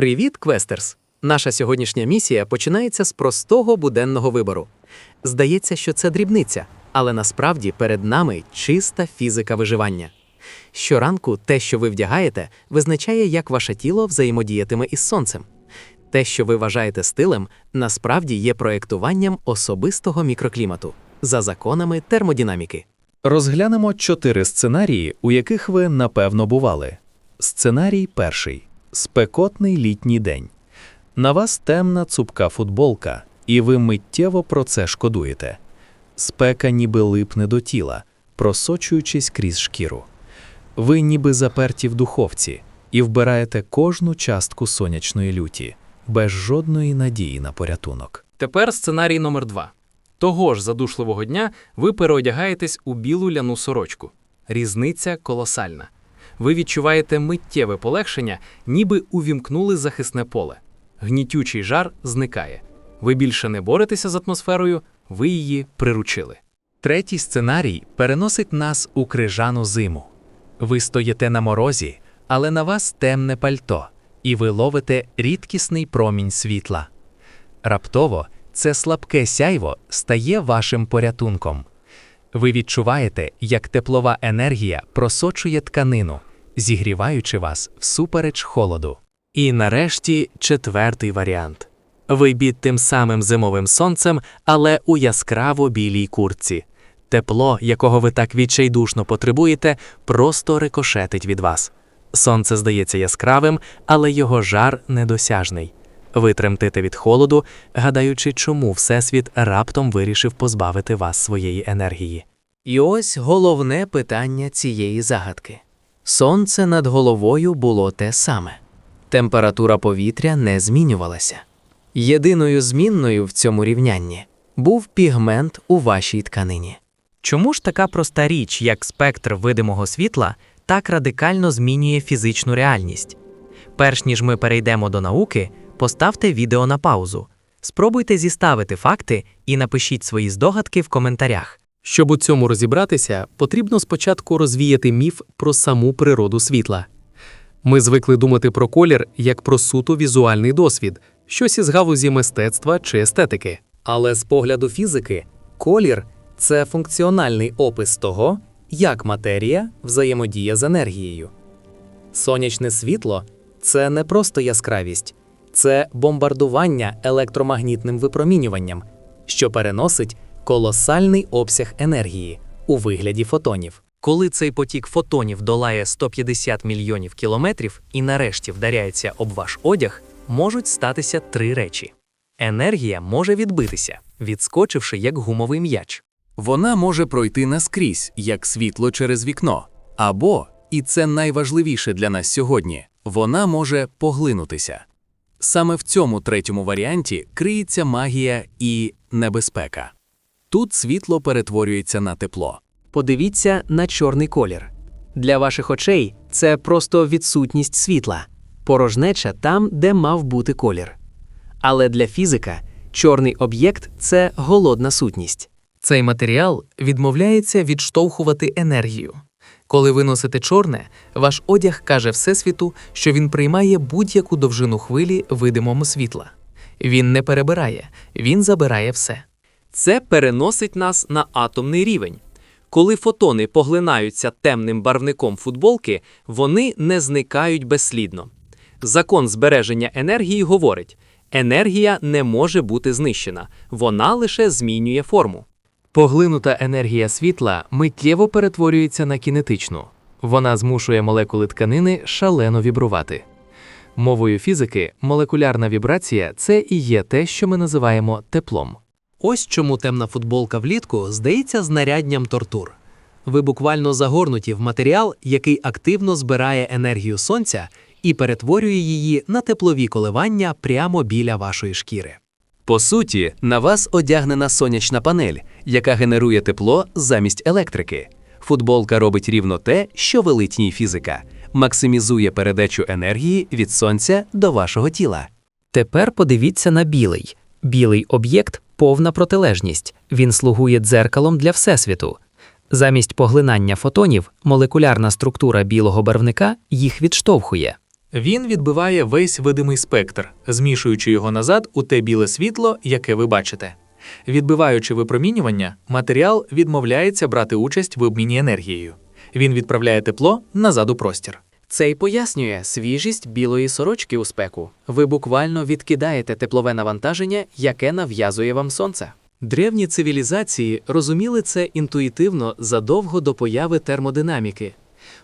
Привіт, Квестерс! Наша сьогоднішня місія починається з простого буденного вибору. Здається, що це дрібниця, але насправді перед нами чиста фізика виживання. Щоранку те, що ви вдягаєте, визначає, як ваше тіло взаємодіятиме із сонцем. Те, що ви вважаєте стилем, насправді є проєктуванням особистого мікроклімату за законами термодинаміки. Розглянемо чотири сценарії, у яких ви напевно бували. Сценарій перший спекотний літній день. На вас темна цупка футболка, і ви миттєво про це шкодуєте. Спека ніби липне до тіла, просочуючись крізь шкіру. Ви ніби заперті в духовці і вбираєте кожну частку сонячної люті, без жодної надії на порятунок. Тепер сценарій номер два. Того ж задушливого дня ви переодягаєтесь у білу ляну сорочку. Різниця колосальна. Ви відчуваєте миттєве полегшення, ніби увімкнули захисне поле. Гнітючий жар зникає. Ви більше не боретеся з атмосферою, ви її приручили. Третій сценарій переносить нас у крижану зиму. Ви стоїте на морозі, але на вас темне пальто, і ви ловите рідкісний промінь світла. Раптово це слабке сяйво стає вашим порятунком. Ви відчуваєте, як теплова енергія просочує тканину, зігріваючи вас всупереч холоду. І нарешті четвертий варіант. Ви під тим самим зимовим сонцем, але у яскраво білій куртці. Тепло, якого ви так відчайдушно потребуєте, просто рикошетить від вас. Сонце здається яскравим, але його жар недосяжний. Ви тремтите від холоду, гадаючи, чому Всесвіт раптом вирішив позбавити вас своєї енергії. І ось головне питання цієї загадки. Сонце над головою було те саме. Температура повітря не змінювалася. Єдиною змінною в цьому рівнянні був пігмент у вашій тканині. Чому ж така проста річ, як спектр видимого світла, так радикально змінює фізичну реальність? Перш ніж ми перейдемо до науки, поставте відео на паузу. Спробуйте зіставити факти і напишіть свої здогадки в коментарях. Щоб у цьому розібратися, потрібно спочатку розвіяти міф про саму природу світла. Ми звикли думати про колір як про суто візуальний досвід, щось із галузі мистецтва чи естетики. Але з погляду фізики, колір це функціональний опис того, як матерія взаємодіє з енергією. Сонячне світло це не просто яскравість, це бомбардування електромагнітним випромінюванням, що переносить колосальний обсяг енергії у вигляді фотонів. Коли цей потік фотонів долає 150 мільйонів кілометрів і нарешті вдаряється об ваш одяг, можуть статися три речі. Енергія може відбитися, відскочивши як гумовий м'яч. Вона може пройти наскрізь, як світло через вікно. Або, і це найважливіше для нас сьогодні, вона може поглинутися. Саме в цьому третьому варіанті криється магія і небезпека. Тут світло перетворюється на тепло. Подивіться на чорний колір. Для ваших очей це просто відсутність світла, порожнеча там, де мав бути колір. Але для фізика чорний об'єкт це голодна сутність. Цей матеріал відмовляється відштовхувати енергію. Коли ви носите чорне, ваш одяг каже Всесвіту, що він приймає будь-яку довжину хвилі видимому світла. Він не перебирає, він забирає все. Це переносить нас на атомний рівень. Коли фотони поглинаються темним барвником футболки, вони не зникають безслідно. Закон збереження енергії говорить: енергія не може бути знищена, вона лише змінює форму. Поглинута енергія світла миттєво перетворюється на кінетичну. Вона змушує молекули тканини шалено вібрувати. Мовою фізики, молекулярна вібрація це і є те, що ми називаємо теплом. Ось чому темна футболка влітку здається знарядням тортур. Ви буквально загорнуті в матеріал, який активно збирає енергію сонця і перетворює її на теплові коливання прямо біля вашої шкіри. По суті, на вас одягнена сонячна панель, яка генерує тепло замість електрики. Футболка робить рівно те, що велить їй фізика, максимізує передачу енергії від сонця до вашого тіла. Тепер подивіться на білий. Білий об'єкт повна протилежність. Він слугує дзеркалом для Всесвіту. Замість поглинання фотонів, молекулярна структура білого барвника їх відштовхує. Він відбиває весь видимий спектр, змішуючи його назад у те біле світло, яке ви бачите. Відбиваючи випромінювання, матеріал відмовляється брати участь в обміні енергією. Він відправляє тепло назад у простір. Це й пояснює свіжість білої сорочки у спеку. Ви буквально відкидаєте теплове навантаження, яке нав'язує вам сонце. Древні цивілізації розуміли це інтуїтивно задовго до появи термодинаміки.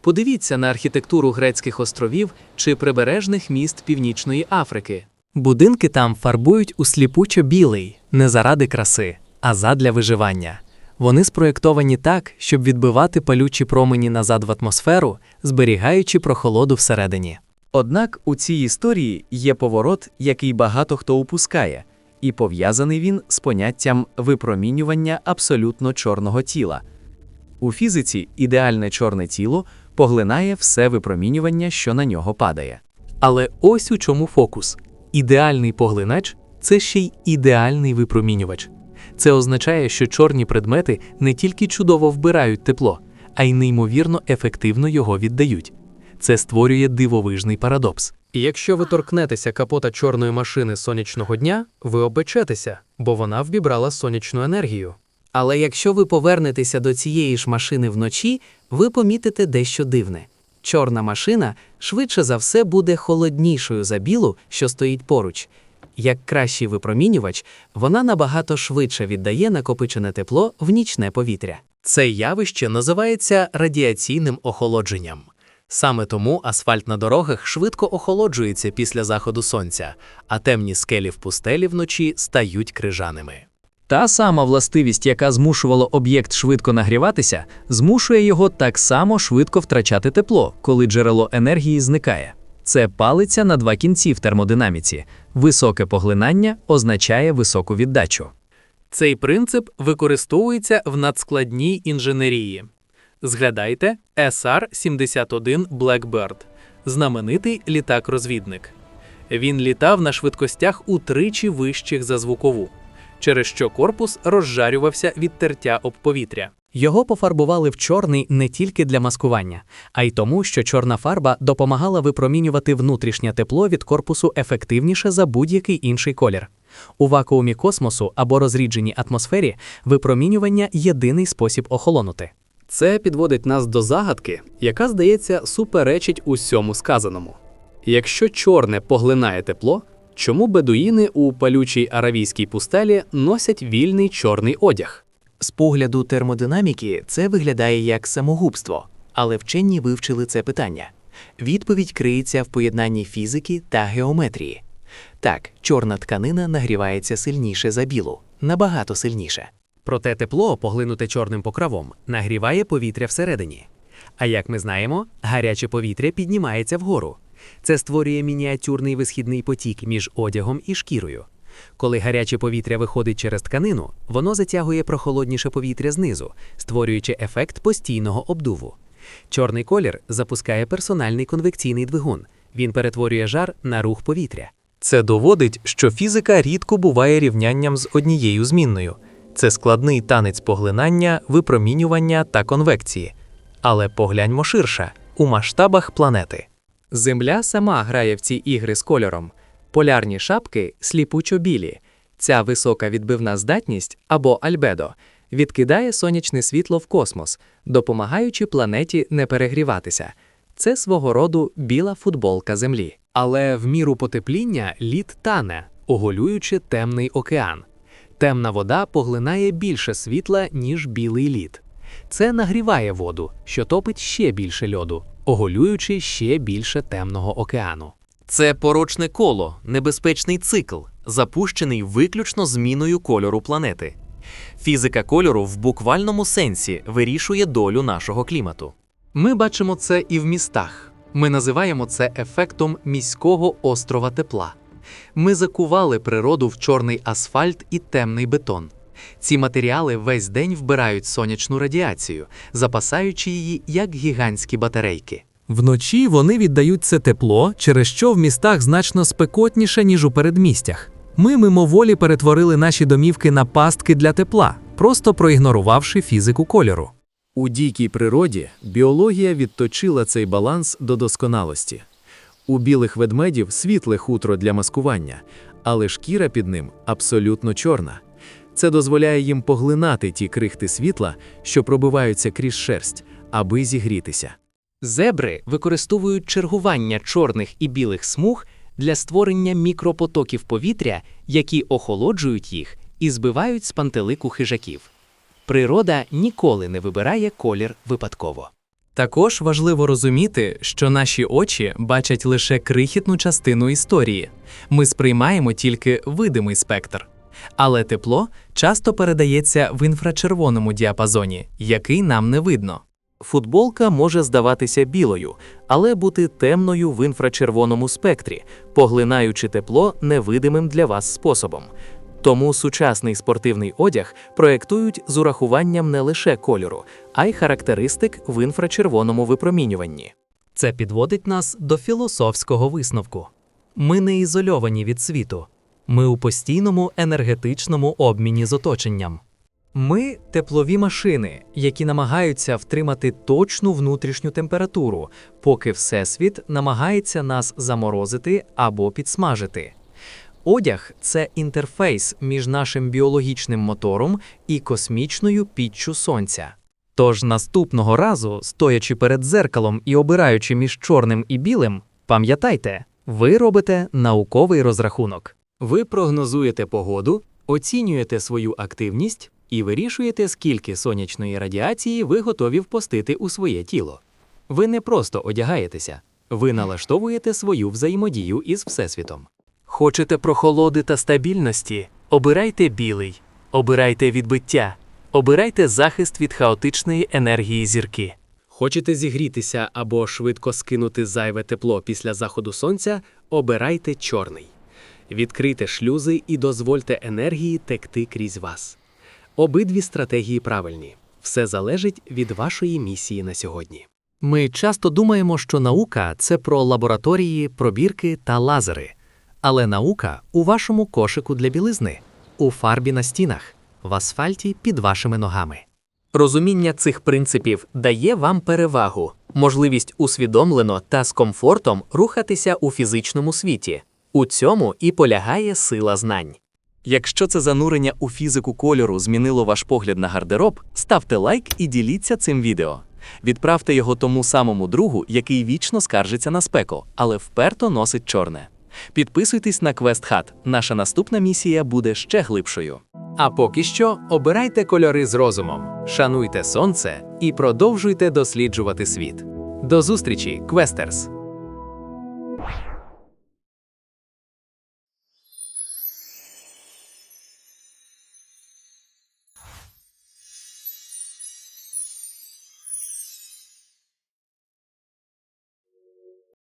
Подивіться на архітектуру грецьких островів чи прибережних міст Північної Африки. Будинки там фарбують у сліпучо білий, не заради краси, а задля виживання. Вони спроєктовані так, щоб відбивати палючі промені назад в атмосферу, зберігаючи прохолоду всередині. Однак у цій історії є поворот, який багато хто упускає, і пов'язаний він з поняттям випромінювання абсолютно чорного тіла. У фізиці ідеальне чорне тіло поглинає все випромінювання, що на нього падає. Але ось у чому фокус: ідеальний поглинач це ще й ідеальний випромінювач. Це означає, що чорні предмети не тільки чудово вбирають тепло, а й неймовірно ефективно його віддають. Це створює дивовижний парадокс. І якщо ви торкнетеся капота чорної машини сонячного дня, ви обечетеся, бо вона вбібрала сонячну енергію. Але якщо ви повернетеся до цієї ж машини вночі, ви помітите дещо дивне. Чорна машина швидше за все буде холоднішою за білу, що стоїть поруч. Як кращий випромінювач, вона набагато швидше віддає накопичене тепло в нічне повітря. Це явище називається радіаційним охолодженням. Саме тому асфальт на дорогах швидко охолоджується після заходу сонця, а темні скелі в пустелі вночі стають крижаними. Та сама властивість, яка змушувала об'єкт швидко нагріватися, змушує його так само швидко втрачати тепло, коли джерело енергії зникає. Це палиця на два кінці в термодинаміці. Високе поглинання означає високу віддачу. Цей принцип використовується в надскладній інженерії. Згадайте SR-71 Blackbird – знаменитий літак-розвідник. Він літав на швидкостях утричі вищих за звукову, через що корпус розжарювався від тертя об повітря. Його пофарбували в чорний не тільки для маскування, а й тому, що чорна фарба допомагала випромінювати внутрішнє тепло від корпусу ефективніше за будь-який інший колір. У вакуумі космосу або розрідженій атмосфері випромінювання єдиний спосіб охолонути. Це підводить нас до загадки, яка, здається, суперечить усьому сказаному. Якщо чорне поглинає тепло, чому бедуїни у палючій аравійській пустелі носять вільний чорний одяг? З погляду термодинаміки це виглядає як самогубство, але вчені вивчили це питання. Відповідь криється в поєднанні фізики та геометрії. Так, чорна тканина нагрівається сильніше за білу, набагато сильніше. Проте тепло, поглинуте чорним покровом, нагріває повітря всередині. А як ми знаємо, гаряче повітря піднімається вгору. Це створює мініатюрний висхідний потік між одягом і шкірою. Коли гаряче повітря виходить через тканину, воно затягує прохолодніше повітря знизу, створюючи ефект постійного обдуву. Чорний колір запускає персональний конвекційний двигун. Він перетворює жар на рух повітря. Це доводить, що фізика рідко буває рівнянням з однією змінною. Це складний танець поглинання, випромінювання та конвекції. Але погляньмо ширше у масштабах планети. Земля сама грає в ці ігри з кольором. Полярні шапки сліпучо білі. Ця висока відбивна здатність або альбедо відкидає сонячне світло в космос, допомагаючи планеті не перегріватися. Це свого роду біла футболка Землі. Але в міру потепління лід тане, оголюючи темний океан. Темна вода поглинає більше світла, ніж білий лід. Це нагріває воду, що топить ще більше льоду, оголюючи ще більше темного океану. Це порочне коло, небезпечний цикл, запущений виключно зміною кольору планети. Фізика кольору в буквальному сенсі вирішує долю нашого клімату. Ми бачимо це і в містах. Ми називаємо це ефектом міського острова тепла. Ми закували природу в чорний асфальт і темний бетон. Ці матеріали весь день вбирають сонячну радіацію, запасаючи її як гігантські батарейки. Вночі вони віддають це тепло, через що в містах значно спекотніше, ніж у передмістях. Ми мимоволі перетворили наші домівки на пастки для тепла, просто проігнорувавши фізику кольору. У дикій природі біологія відточила цей баланс до досконалості. У білих ведмедів світле хутро для маскування, але шкіра під ним абсолютно чорна. Це дозволяє їм поглинати ті крихти світла, що пробиваються крізь шерсть, аби зігрітися. Зебри використовують чергування чорних і білих смуг для створення мікропотоків повітря, які охолоджують їх і збивають з пантелику хижаків. Природа ніколи не вибирає колір випадково. Також важливо розуміти, що наші очі бачать лише крихітну частину історії. Ми сприймаємо тільки видимий спектр. Але тепло часто передається в інфрачервоному діапазоні, який нам не видно. Футболка може здаватися білою, але бути темною в інфрачервоному спектрі, поглинаючи тепло невидимим для вас способом. Тому сучасний спортивний одяг проєктують з урахуванням не лише кольору, а й характеристик в інфрачервоному випромінюванні. Це підводить нас до філософського висновку. Ми не ізольовані від світу, ми у постійному енергетичному обміні з оточенням. Ми теплові машини, які намагаються втримати точну внутрішню температуру, поки Всесвіт намагається нас заморозити або підсмажити. Одяг це інтерфейс між нашим біологічним мотором і космічною піччю сонця. Тож наступного разу, стоячи перед дзеркалом і обираючи між чорним і білим, пам'ятайте, ви робите науковий розрахунок. Ви прогнозуєте погоду, оцінюєте свою активність і вирішуєте, скільки сонячної радіації ви готові впустити у своє тіло. Ви не просто одягаєтеся, ви налаштовуєте свою взаємодію із Всесвітом. Хочете прохолоди та стабільності? Обирайте білий, обирайте відбиття, обирайте захист від хаотичної енергії зірки. Хочете зігрітися або швидко скинути зайве тепло після заходу сонця? Обирайте чорний. Відкрийте шлюзи і дозвольте енергії текти крізь вас. Обидві стратегії правильні. Все залежить від вашої місії на сьогодні. Ми часто думаємо, що наука це про лабораторії, пробірки та лазери. Але наука у вашому кошику для білизни, у фарбі на стінах, в асфальті під вашими ногами. Розуміння цих принципів дає вам перевагу, можливість усвідомлено та з комфортом рухатися у фізичному світі. У цьому і полягає сила знань. Якщо це занурення у фізику кольору змінило ваш погляд на гардероб, ставте лайк і діліться цим відео. Відправте його тому самому другу, який вічно скаржиться на спеку, але вперто носить чорне. Підписуйтесь на QuestHat, наша наступна місія буде ще глибшою. А поки що обирайте кольори з розумом, шануйте сонце і продовжуйте досліджувати світ. До зустрічі, квестерс!